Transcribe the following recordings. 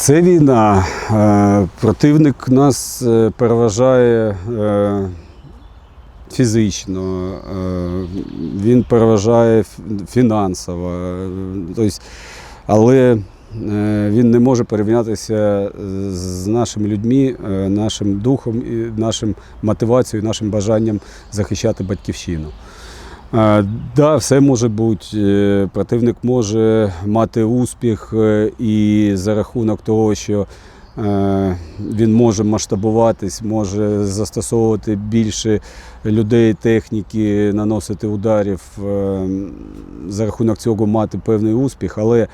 Це війна. Е, Противник нас е, переважає е, фізично, він переважає фінансово. але він не може порівнятися з нашими людьми, нашим духом, нашим мотивацією, нашим бажанням захищати батьківщину. Е, Да, все може бути. Е, Противник може мати успіх е, і за рахунок того, що він може масштабуватись, може застосовувати більше людей, техніки, наносити ударів, за рахунок цього мати певний успіх. Але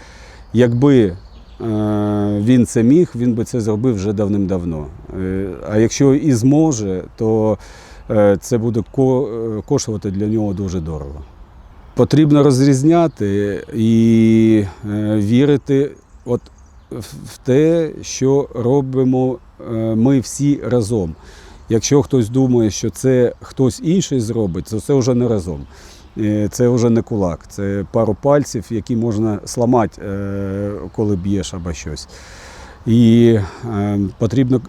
якби він це міг, він би це зробив вже давним-давно. А якщо і зможе, то це буде е, коштувати для нього дуже дорого. Потрібно розрізняти і е, вірити от в те, що робимо е, ми всі разом. Якщо хтось думає, що це хтось інший зробить, то це вже не разом. Е, Це вже не кулак, це пару пальців, які можна сламати, е, коли б'єш або щось. І е, потрібна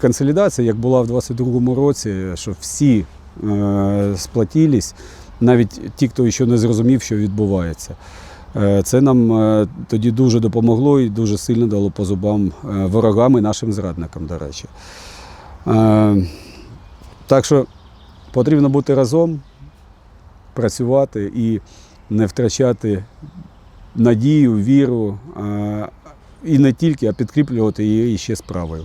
консолідація, як була в 22-му році, що всі е, сплатились, навіть ті, хто ще не зрозумів, що відбувається. Е, Це нам е, тоді дуже допомогло і дуже сильно дало по зубам е, ворогам і нашим зрадникам, до речі. Так що потрібно бути разом, працювати і не втрачати надію, віру, і не тільки, а підкріплювати її ще справою.